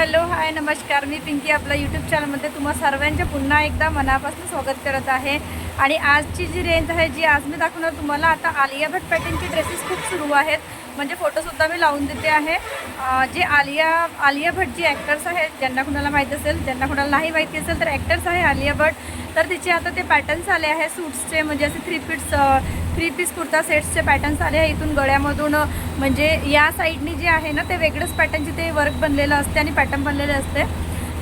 Hello hi नमस्कार. मी पिंकी आपल्या YouTube चॅनलमध्ये तुम्हा सर्वांचे पुन्हा एकदा मनापासून स्वागत करत आहे. आणि आजची जी रेंज आहे जी आज मी दाखवणार तुम्हाला आता आलिया भट पॅटर्नचे ड्रेसेस खूप सुरू आहेत. म्हणजे फोटोसुद्धा मी लावून देते आहे. जे आलिया आलिया भट जी ॲक्टर्स आहेत ज्यांना कुणाला माहीत असेल ज्यांना कुणाला नाही माहिती असेल तर ॲक्टर्स आहे आलिया भट. तर तिचे आता ते पॅटर्न्स आले आहे सूट्सचे म्हणजे असे three pieces three piece kurta सेट्सचे patterns आले आहे. इथून गळ्यामधून म्हणजे या साईडनी जे आहे ना ते वेगळंच पॅटर्नचे ते वर्क बनलेलं असते आणि पॅटर्न बनलेले असते.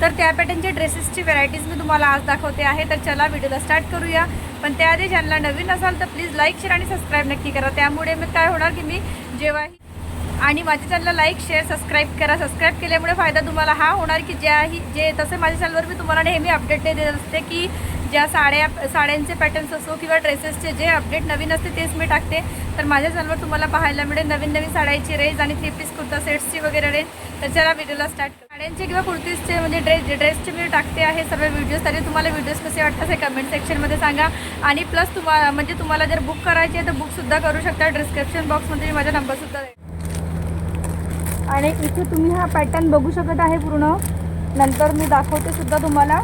तर त्या पॅटर्नच्या ड्रेसेसची व्हरायटीज मी तुम्हाला आज दाखवते आहे. तर चला व्हिडिओला स्टार्ट करूया. पण त्याआधी ज्यांना नवीन असाल तर प्लीज लाईक शेअर आणि सबस्क्राईब नक्की करा. त्यामुळे मग काय होणार की मी जेव्हाही आणि माझ्या चॅनलला लाईक शेअर सबस्क्राईब करा. सबस्क्राईब केल्यामुळे फायदा तुम्हाला हा होणार की ज्याही जे तसे माझ्या चॅनलवर मी तुम्हाला नेहमी अपडेट देत असते की ज्या साड्या साड्यांचे पॅटर्न्स असो किंवा ड्रेसेसचे जे अपडेट नवीन असते तेच मी टाकते. तर माझ्या चॅनलवर तुम्हाला पाहायला मिळेल नवीन नवीन साड्यांची रेंज आणि थ्री पीस कुर्ता सेट्सची वगैरे रेंज तर चला व्हिडिओला स्टार्ट साड्यांचे किंवा कुर्तीजचे म्हणजे ड्रेस ड्रेसचे मी टाकते आहे सर्व व्हिडिओज तरी तुम्हाला व्हिडिओज कसे वाटतात हे कमेंट सेक्शनमध्ये सांगा. आणि प्लस तुम्हाला म्हणजे तुम्हाला जर बुक करायचे आहे तर बुकसुद्धा करू शकता. डिस्क्रिप्शन बॉक्समध्ये मी माझा नंबरसुद्धा दे आणि इथे तुम्ही हा पॅटर्न बघू शकत आहे पूर्ण. नंतर मी दाखवते सुद्धा तुम्हाला.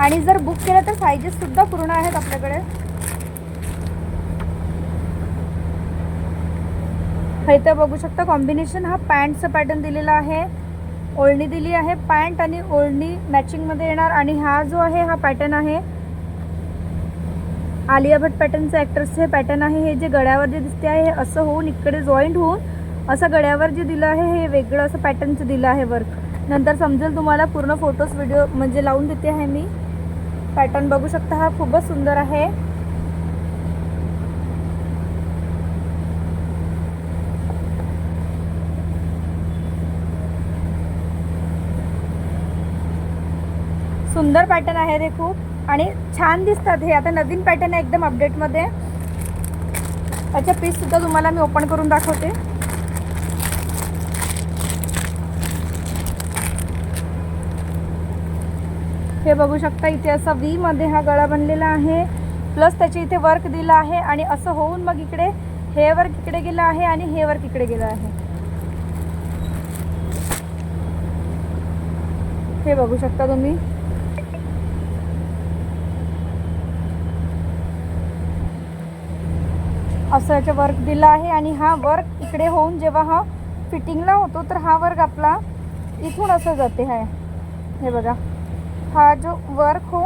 आणि जर बुक केलं तर सायजेससुद्धा पूर्ण आहेत आपल्याकडे. हे इथं बघू शकता कॉम्बिनेशन हा पॅन्टचा पॅटर्न दिलेला आहे. ओढणी दिली आहे पॅन्ट आणि ओढणी मॅचिंगमध्ये येणार आणि हा जो आहे हा पॅटर्न आहे. आलिया भट पॅटर्नचं ॲक्टर्सचं हे पॅटर्न आहे हे जे गळ्यावर जे दिसते आहे हे असं होऊन इकडे जॉईंट होऊन असं गळ्यावर जे दिलं आहे हे वेगळं असं पॅटर्नचं दिलं आहे वर्क नंतर समजेल तुम्हाला पूर्ण फोटोज व्हिडिओ म्हणजे लावून देते आहे मी. पॅटर्न बघू शकता हा खूपच सुंदर आहे. सुंदर पॅटर्न आहे ते खूप. आणि छान दिसतात हे. आता नवीन पॅटर्न आहे एकदम अपडेटमध्ये त्याच्या पीससुद्धा तुम्हाला मी ओपन करून दाखवते. हे बघू शकता इथे असा व्ही मध्ये हा गळा बनलेला आहे. प्लस त्याच्या इथे वर्क दिला आहे आणि असं होऊन मग इकडे हे वर्क इकडे गेलं आहे आणि हे वर्क इकडे गेलं आहे. हे बघू शकता तुम्ही. असं याचं वर्क दिलं आहे आणि हा वर्क इकडे होऊन जेव्हा हा फिटिंगला होतो तर हा वर्क आपला इथून असं जाते आहे. हे बघा. हा जो वर्क हो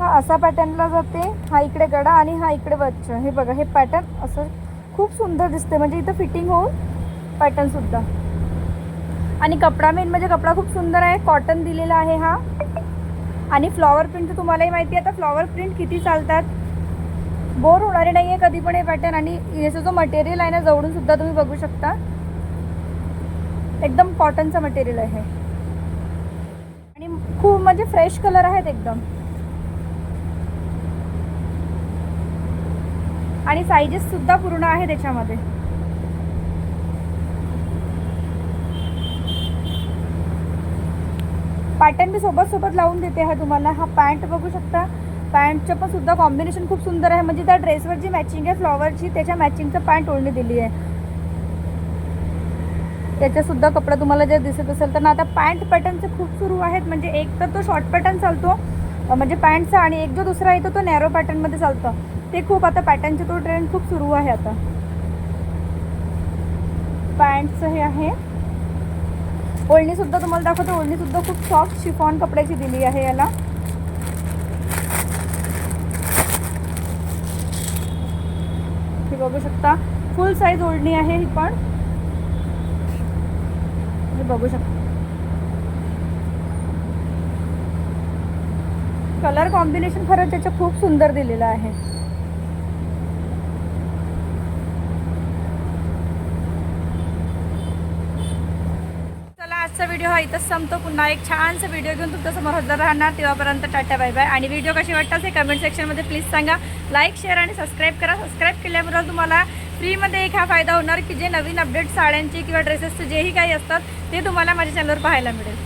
हा असा पॅटर्नला जाते. हा इकडे गडा आणि हा इकडे वच्च. हे बघा हे पॅटर्न असं खूप सुंदर दिसते म्हणजे इथं फिटिंग होऊन पॅटर्नसुद्धा आणि कपडा मेन म्हणजे कपडा खूप सुंदर आहे. कॉटन दिलेला आहे हा. आणि फ्लॉवर प्रिंट तर तुम्हालाही माहिती आहे. आता फ्लॉवर प्रिंट किती चालतात? बोर होणारे नाही आहे कधी पण हे पॅटर्न आणि याचा जो मटेरियल आहे ना जवळून सुद्धा तुम्ही बघू शकता. एकदम कॉटनचं मटेरियल आहे. म्हणजे फ्रेश कलर आहेत एकदम. आणि साईजेस सुद्धा पूर्ण आहे त्याच्यामध्ये. पॅटर्न मी सोबत सोबत लावून देते आहे तुम्हाला. हा पॅन्ट बघू शकता. पॅन्टचं पण सुद्धा कॉम्बिनेशन खूप सुंदर आहे. म्हणजे त्या ड्रेसवर जी मॅचिंग आहे फ्लॉवरची त्याच्या मॅचिंगचं पॅन्ट ओढणी दिली आहे. त्याचासुद्धा कपडा तुम्हाला जर दिसत असेल तर ना आता पॅन्ट पॅटर्नचे खूप सुरू आहेत. म्हणजे एक तर तो शॉर्ट पॅटर्न चालतो म्हणजे पॅन्टचा आणि एक जो दुसरा येतो तो नॅरो पॅटर्नमध्ये चालतं. ते खूप आता पॅटर्नचे तो ट्रेंड खूप सुरू आहे आता. पॅन्टचं हे आहे. ओळणीसुद्धा तुम्हाला दाखवतो. ओळणीसुद्धा खूप सॉफ्ट शिफॉन कपड्याची दिली आहे याला. हे बघू शकता. फुल साईज ओढणी आहे ही पण. हे बघू शकता. कलर कॉम्बिनेशन खरंच त्याचं खूप सुंदर दिलेलं आहे. चला आजचा व्हिडिओ हा इथंच संपतो. पुन्हा एक छानसा व्हिडिओ घेऊन तुमच्यासमोर हजर राहणार. तेव्हापर्यंत टाटा बाय बाय आणि व्हिडिओ कशी वाटतात हे कमेंट सेक्शनमध्ये प्लीज सांगा. लाईक शेअर आणि सबस्क्राईब करा. सबस्क्राईब केल्याबरोबर तुम्हाला फ्रीमध्ये एक हा फायदा होणार की जे नवीन अपडेट साड्यांचे किंवा ड्रेसेसचे जेही काही असतात ते तुम्हाला माझ्या चॅनलवर पाहायला मिळेल.